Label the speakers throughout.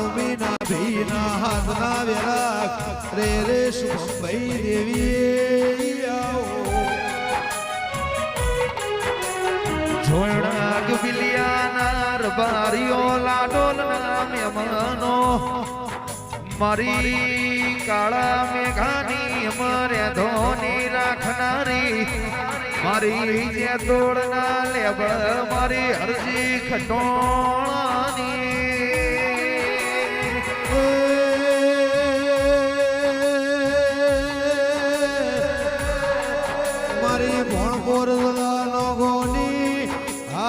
Speaker 1: નવમીના ભીના હાથના વેરા રે રે શુભભાઈ દેવી આવો
Speaker 2: ઝોણાગ બિલિયાના રબારીઓ લાડોલના મહેમાનો મારી કાળા મેઘાની અમારે ધોની રાખનારી મારી જે તોડના લેબ મારી હરજી ખટોણાની.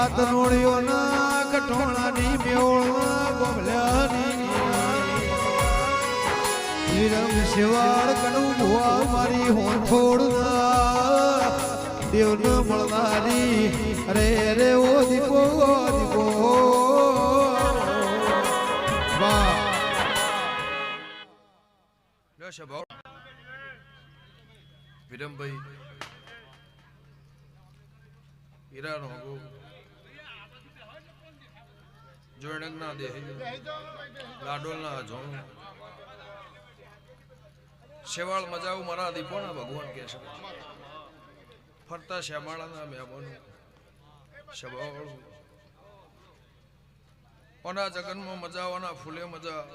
Speaker 1: હાથ નોળિયો ના ગોભલ્યાની વિરમ શિવાળ કડું ભુવા મારી હોંઠોડ ના દેવન અરે રે
Speaker 3: હગો દે. લાડોલ લાડોલના જોણ શેવાળ મજાવું મારા દીપોના ભગવાન કે છે. ફરતા શ્યામાળાના મહેમાનો. શેવાળ. ઓના જગનમાં મજા, ઓના ફૂલે મજા,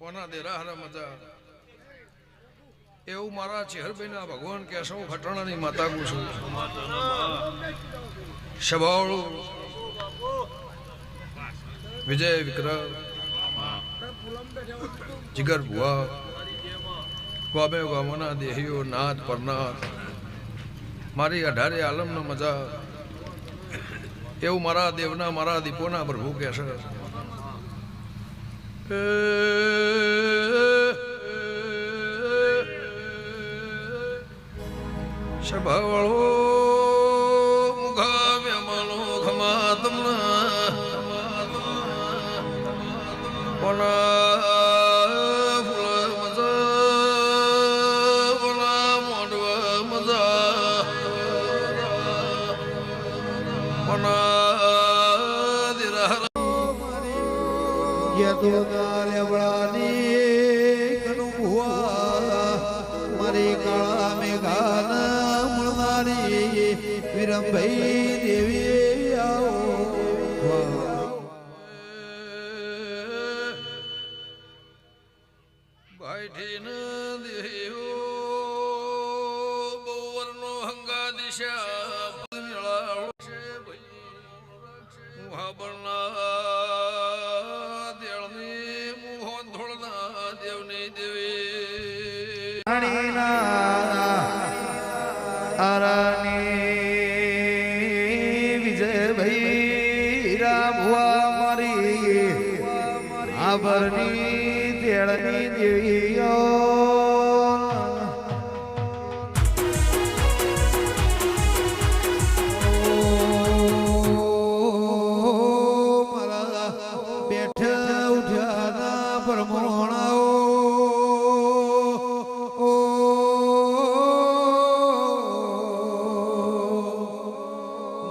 Speaker 3: ઓના દેરાહરા મજા. એવું મારા ચેહરભાઈના ભગવાન કે સૌ ખટણાની માતા ગુ છું. શબાવળું વિજય વિક્રમ જીગર ભુવા ગામે ગામોના દેહીઓ નાથ પરનાથ મારી અઢારે આલમનો મજા એવું મારા દેવના મારા દીપોના પ્રભુ કહેશે સભાવાળો
Speaker 1: મારી કાળા મેઘાના મળનારી વિરમભાઈ દેવી.
Speaker 3: ભાઈઠીન દેહો બહુવરનો હંગા દિશા ભાઈ મુહાબરના દેળની મુહોન ધોળના દેવની દેવી
Speaker 2: રામવા મારી આભરની તેળની દેવીઓ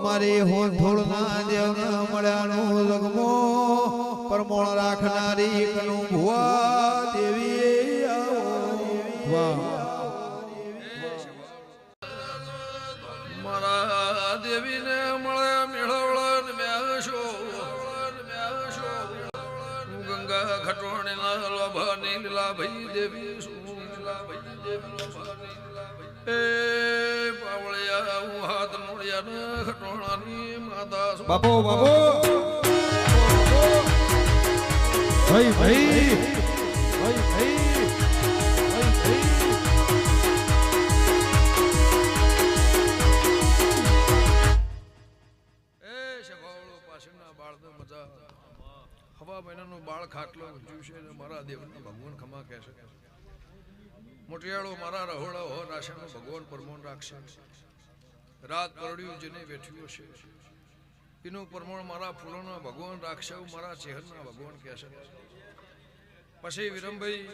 Speaker 1: મારા હોન થોડના દેવના મળ્યાનું લગમો પરમોણ રાખનારી કનું ભુવા.
Speaker 3: નીલા ભાઈ દેવી શું નીલા ભાઈ દેવી એ પાવળિયા હું હાથ મોડિયા ને ખટોણાની માતા
Speaker 1: બાપો બાપો. ભાઈ ભાઈ. ભાઈ ભાઈ. ભાઈ ભાઈ.
Speaker 3: એ શભાવળો પાછળના બાળનો મજા હવા મહિનાનું બાળ ખાટલો ઊંચ્યું છે અને મારા દેવના ભગવાન ખમા કહે છે. મોટિયાળો, મારા રહોળા હો રાશાનો ભગવાન પરમોણ રાખશે. રાત પરડ્યું જેને બેઠ્યું છે એનું પરમોણ મારા ફૂલોના ભગવાન રાખશે મારા ચહેરના ભગવાન કહે છે. પછી વિરમભાઈ,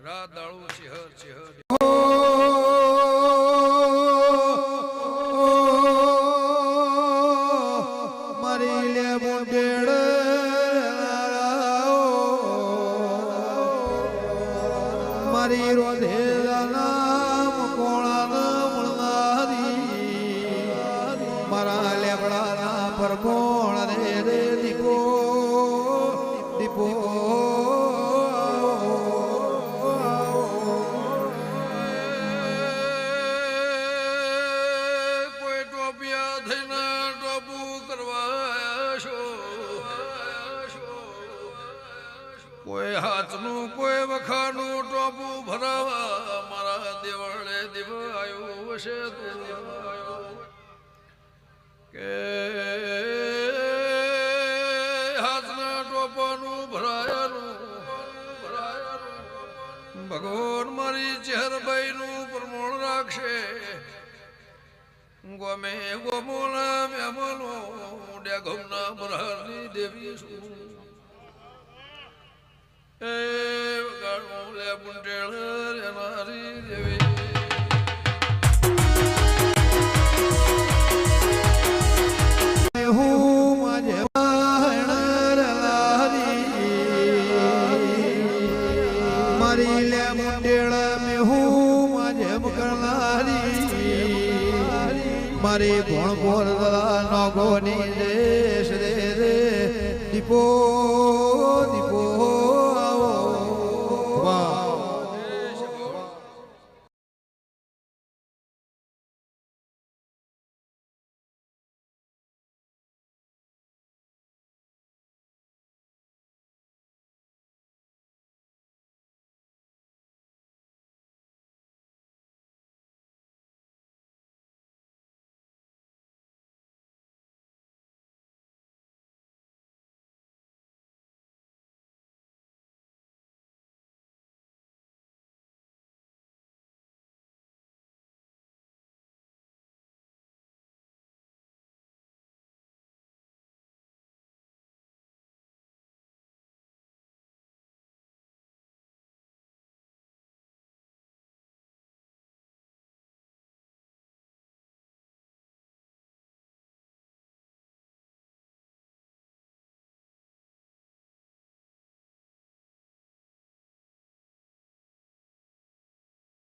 Speaker 3: રાત દાળો ચેહર ચેહર.
Speaker 1: મારા લેવડાના પર કોણ રે રે દીપો દીપો,
Speaker 3: કોઈ ટોપિયા થઈને ટોપું કરવા છો? કોઈ હાથનું કોઈ ગમે ગોમોના મહેમાનો ઉડ્યા ગમના બરહારની દેવી છું એ વગાડું લે પુંટેળ રેનારી દેવી
Speaker 1: મારી ભણ ભોર નો ગોની દેશ રે દીપો દીપો